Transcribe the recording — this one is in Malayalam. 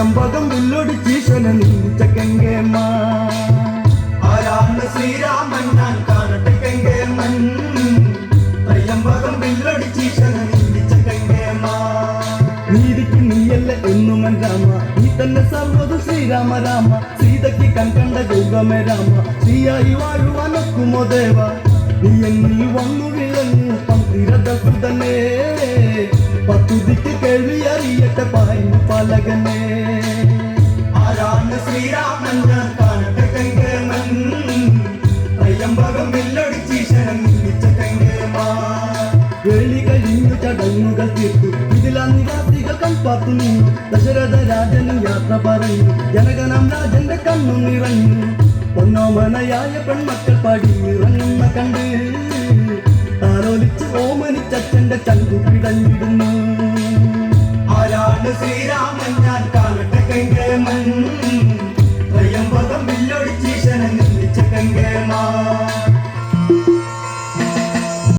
ത്രയംബകം വില്ലൊടിച്ചീശന നീച്ച കെങ്കേമ്മ ആരാണ് ശ്രീരാമൻ ഞാൻ കാണട്ടെ കെങ്കേമൻ. ത്രയംബകം വില്ലൊടിച്ചീശന നീച്ച കെങ്കേമ. നീതിക്ക് നീയല്ല എന്നുമൻ രാമ. നീ തന്നെ സർവതു ശ്രീരാമ രാമ. സീതയ്ക്ക് കൺകണ്ട ദൈവമേ രാമ. ശ്രീയായി വാഴുവാനൊക്കുമോ ദേവ? നീ എന്നിൽ വന്നു കേൾവി അറിയട്ടെ പായുന്ന പലകനെ. ആരാണ് ശ്രീരാമൻ? കാണട്ടെ കങ്കേമൻ ത്രയംബകം വില്ലൊടിച്ചീശനം നിമിച്ച കങ്കേമാ വേളി കഴിഞ്ഞു ചടങ്ങുകൾ തീർത്തു. ദശരഥ രാജന് യാത്ര പറഞ്ഞു ജനകനം രാജന്റെ കണ്ണു നിറഞ്ഞു. പൊന്നോമനയായ പെൺമക്കൾ പാടി ഇറങ്ങുന്ന കണ്ട്. താലോലിച്ച് ഓമനിച്ചച്ഛന്റെ ചങ്കു പിടഞ്ഞിടുന്നു. ശ്രീരാമൻ ഞാൻ ഞാൻ കൈകേമൻ കങ്കമൻ പദം വില്ലൊടിച്ചീശനെ നിർമ്മിച്ച കങ്ക